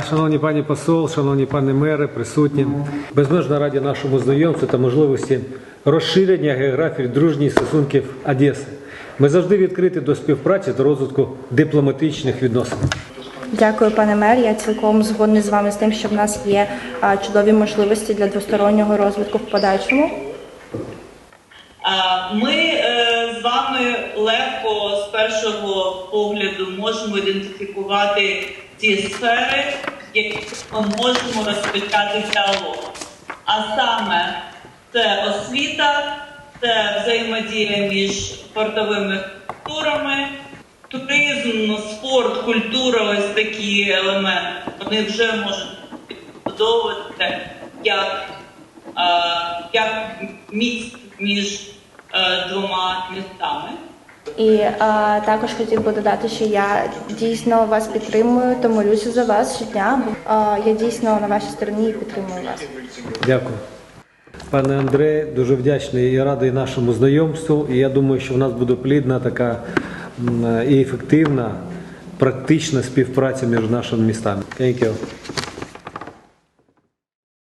Шановні пані посол, шановні пани мери, присутні, безмежно раді нашому знайомству та можливості розширення географії дружніх стосунків Одеси. Ми завжди відкриті до співпраці та розвитку дипломатичних відносин. Дякую, пане мер. Я цілком згодна з вами з тим, що в нас є чудові можливості для двостороннього розвитку в подальшому. Ми легко з першого погляду можемо ідентифікувати ті сфери, ми можемо розпочати діалог. А саме це освіта, це взаємодія між спортовими структурами, туризм, спорт, культура ось такі елементи. Вони вже можуть відбудовувати як е, як міст між е, двома містами. І а, також хотів би додати, що я дійсно вас підтримую та молюся за вас щодня. А, я дійсно на вашій стороні і підтримую вас. Дякую. Пане Андре, дуже вдячний і радий нашому знайомству. І я думаю, що в нас буде плідна така і ефективна, практична співпраця між нашими містами. Thank.